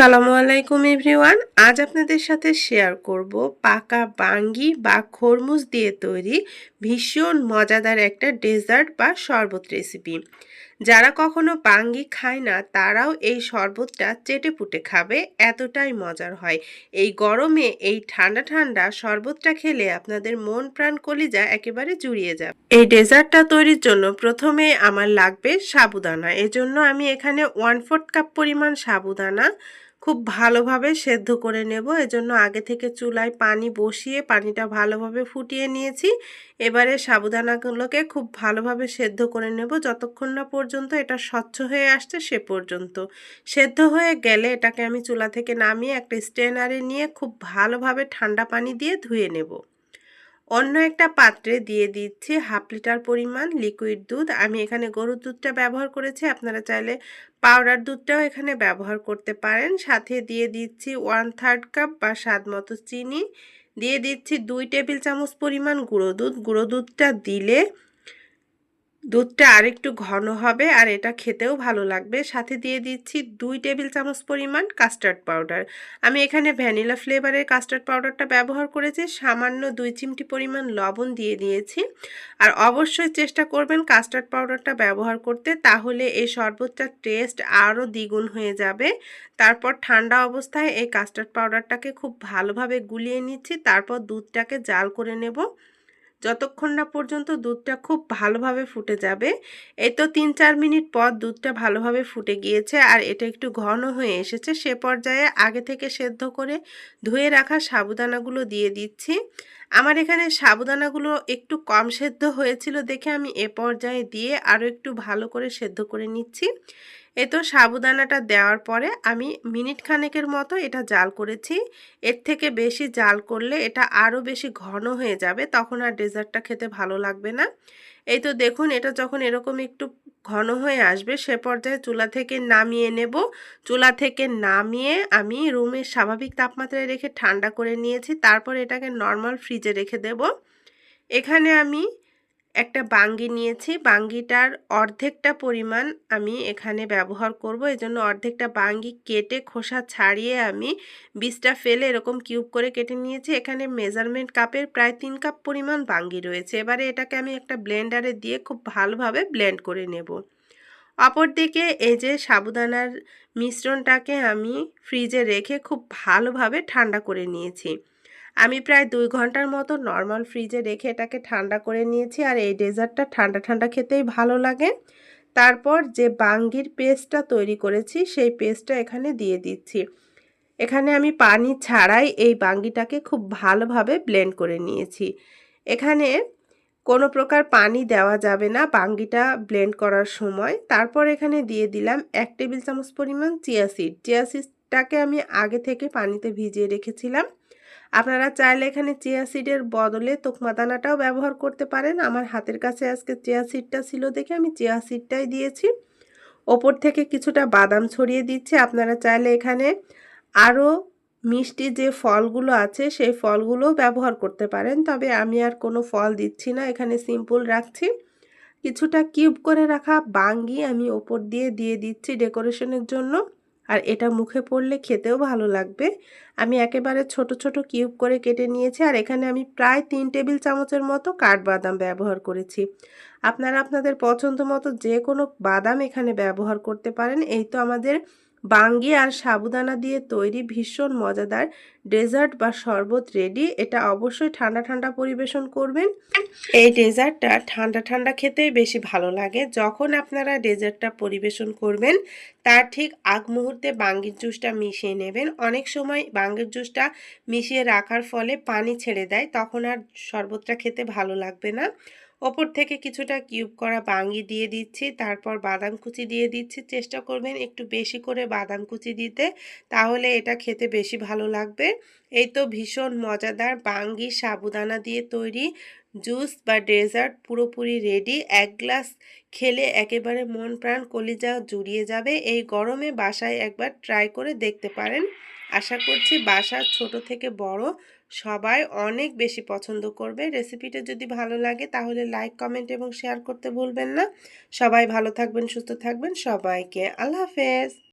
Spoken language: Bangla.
আসসালামু আলাইকুম এভরিওয়ান। আজ আপনাদের সাথে শেয়ার করব পাকা বাঙ্গি বা খরমুজ দিয়ে তৈরি ভীষণ মজাদার একটা ডেজার্ট বা শরবত রেসিপি। যারা কখনো বাঙ্গি খায় না, তারাও এই শরবতটা চেটে পুটে খাবে, এতটাই মজার হয়। এই গরমে, এই ঠান্ডা ঠান্ডা শরবতটা খেলে আপনাদের মন প্রাণ কলিজা একেবারে জুড়িয়ে যাবে। এই ডেজার্টটা তৈরির জন্য প্রথমে আমার লাগবে সাবুদানা। এজন্য আমি এখানে ওয়ান ফোর্থ কাপ পরিমাণ সাবুদানা খুব ভালোভাবে সেদ্ধ করে নেব। এজন্য আগে থেকে চুলায় পানি বসিয়ে পানিটা ভালোভাবে ফুটিয়ে নিয়েছি। এবারে সাবুদানাগুলোকে খুব ভালোভাবে সেদ্ধ করে নেব। যতক্ষণ না পর্যন্ত এটা স্বচ্ছ হয়ে আসছে সে পর্যন্ত। সেদ্ধ হয়ে গেলে এটাকে আমি চুলা থেকে নামিয়ে একটা স্ট্রেনারে নিয়ে খুব ভালোভাবে ঠান্ডা পানি দিয়ে ধুয়ে নেব। অন্য একটা পাত্রে দিয়ে দিচ্ছি হাফ লিটার পরিমাণ লিকুইড দুধ। আমি এখানে গরুর দুধটা ব্যবহার করেছি, আপনারা চাইলে পাউডার দুধটাও এখানে ব্যবহার করতে পারেন। সাথে দিয়ে দিচ্ছি ওয়ান থার্ড কাপ বা স্বাদ মতো চিনি। দিয়ে দিচ্ছি দুই টেবিল চামচ পরিমাণ গুঁড়ো দুধ। গুঁড়ো দুধটা দিলে দুধটা আরেকটু ঘন হবে আর এটা খেতেও ভালো লাগবে। সাথে দিয়ে দিচ্ছি দুই টেবিল চামচ পরিমাণ কাস্টার্ড পাউডার। আমি এখানে ভ্যানিলা ফ্লেভারের কাস্টার্ড পাউডারটা ব্যবহার করেছি, সামান্য দুই চিমটি পরিমাণ লবণ দিয়ে দিয়েছি। আর অবশ্যই চেষ্টা করবেন কাস্টার্ড পাউডারটা ব্যবহার করতে, তাহলে এই শরবতটার টেস্ট আরও দ্বিগুণ হয়ে যাবে। তারপর ঠান্ডা অবস্থায় এই কাস্টার্ড পাউডারটাকে খুব ভালোভাবে গুলিয়ে নিচ্ছি, তারপর দুধটাকে জাল করে নেব। যতক্ষণ না পর্যন্ত দুধটা খুব ভালোভাবে ফুটে যাবে, এই তো তিন চার মিনিট পর দুধটা ভালোভাবে ফুটে গিয়েছে আর এটা একটু ঘন হয়ে এসেছে, সে পর্যায়ে আগে থেকে সেদ্ধ করে ধুয়ে রাখা সাবুদানাগুলো দিয়ে দিচ্ছি। আমার এখানে সাবুদানাগুলো একটু কম সেদ্ধ হয়েছিল দেখে আমি এ পর্যায়ে দিয়ে আরও একটু ভালো করে সেদ্ধ করে নিচ্ছি। এ তো সাবুদানাটা দেওয়ার পরে আমি মিনিট খানেকের মতো এটা জাল করেছি। এর থেকে বেশি জাল করলে এটা আরও বেশি ঘন হয়ে যাবে, তখন আর ডেজার্টটা খেতে ভালো লাগবে না। এই তো দেখুন, এটা যখন এরকম একটু ঘন হয়ে আসবে, সে পর্যায়ে চুলা থেকে নামিয়ে নেব। চুলা থেকে নামিয়ে আমি রুমের স্বাভাবিক তাপমাত্রায় রেখে ঠান্ডা করে নিয়েছি, তারপর এটাকে নর্মাল ফ্রিজে রেখে দেব। এখানে আমি একটা বাঙ্গি নিয়েছি। বাঙ্গিটার অর্ধেকটা পরিমাণ আমি এখানে ব্যবহার করব। এজন্য অর্ধেকটা বাঙ্গি কেটে খোসা ছাড়িয়ে আমি বীজটা ফেলে এরকম কিউব করে কেটে নিয়েছি। এখানে মেজারমেন্ট কাপের প্রায় তিন কাপ পরিমাণ বাঙ্গি রয়েছে। এবারে এটাকে আমি একটা ব্লেন্ডারে দিয়ে খুব ভালোভাবে ব্লেন্ড করে নেব। অপরদিকে এই যে সাবুদানার মিশ্রণটাকে আমি ফ্রিজে রেখে খুব ভালোভাবে ঠান্ডা করে নিয়েছি। আমি প্রায় দুই ঘণ্টার মতো নর্মাল ফ্রিজে রেখে এটাকে ঠান্ডা করে নিয়েছি আর এই ডেজার্টটা ঠান্ডা ঠান্ডা খেতেই ভালো লাগে। তারপর যে বাঙ্গির পেস্টটা তৈরি করেছি, সেই পেস্টটা এখানে দিয়ে দিচ্ছি। এখানে আমি পানি ছাড়াই এই বাঙ্গিটাকে খুব ভালোভাবে ব্লেন্ড করে নিয়েছি। এখানে কোনো প্রকার পানি দেওয়া যাবে না বাঙ্গিটা ব্লেন্ড করার সময়। তারপর এখানে দিয়ে দিলাম এক টেবিল চামচ পরিমাণ চিয়া সিড চিয়া সিডটাকে আমি আগে থেকে পানিতে ভিজিয়ে রেখেছিলাম। আপনারা চাইলে এখানে চিয়া সিডের বদলে তোকমা দানাটাও ব্যবহার করতে পারেন। আমার হাতের কাছে আজকে চিয়া সিডটা ছিল দেখে আমি চিয়া সিডটাই দিয়েছি। ওপর থেকে কিছুটা বাদাম ছড়িয়ে দিচ্ছি। আপনারা চাইলে এখানে আরও মিষ্টি যে ফলগুলো আছে, সেই ফলগুলো ব্যবহার করতে পারেন। তবে আমি আর কোনো ফল দিচ্ছি না। এখানে সিম্পল রাখছি। কিছুটা কিউব করে রাখা বাঙ্গি আমি ওপর দিয়ে দিয়ে দিচ্ছি ডেকোরেশনের জন্য। আর এটা মুখে পড়লে খেতেও ভালো লাগবে। আমি একেবারে ছোট ছোট কিউব করে কেটে নিয়েছি আর এখানে আমি প্রায় তিন টেবিল চামচের মতো কাঠবাদাম ব্যবহার করেছি। আপনারা আপনাদের পছন্দ মতো যে কোনো বাদাম এখানে ব্যবহার করতে পারেন। এই তো আমাদের বাঙ্গি আর সাবুদানা দিয়ে তৈরি ভীষণ মজাদার ডেজার্ট বা শরবত রেডি। এটা অবশ্যই ঠান্ডা ঠান্ডা পরিবেশন করবেন। এই ডেজার্টটা ঠান্ডা ঠান্ডা খেতেই বেশি ভালো লাগে। যখন আপনারা ডেজার্টটা পরিবেশন করবেন, তার ঠিক আগ মুহূর্তে বাঙ্গির জুসটা মিশিয়ে নেবেন। অনেক সময় বাঙ্গির জুসটা মিশিয়ে রাখার ফলে পানি ছেড়ে দেয়, তখন আর শরবতটা খেতে ভালো লাগবে না। ওপর থেকে কিছুটা কিউব করা বাঙ্গি দিয়ে দিচ্ছি, তারপর বাদাম কুচি দিয়ে দিচ্ছি। চেষ্টা করবেন একটু বেশি করে বাদাম কুচি দিতে, তাহলে এটা খেতে বেশি ভালো লাগবে। এই তো ভীষণ মজাদার বাঙ্গি সাবুদানা দিয়ে তৈরি জুস বা ডেজার্ট পুরোপুরি রেডি। এক গ্লাস খেলে একেবারে মন প্রাণ কলিজা জুড়িয়ে যাবে। এই গরমে বাসায় একবার ট্রাই করে দেখতে পারেন। আশা করছি বাসার ছোট থেকে বড়। সবাই অনেক বেশি পছন্দ করবে। রেসিপিটা যদি ভালো লাগে তাহলে লাইক, কমেন্ট এবং শেয়ার করতে ভুলবেন না। সবাই ভালো থাকবেন, সুস্থ থাকবেন। সবাইকে আল্লাহ হাফেজ।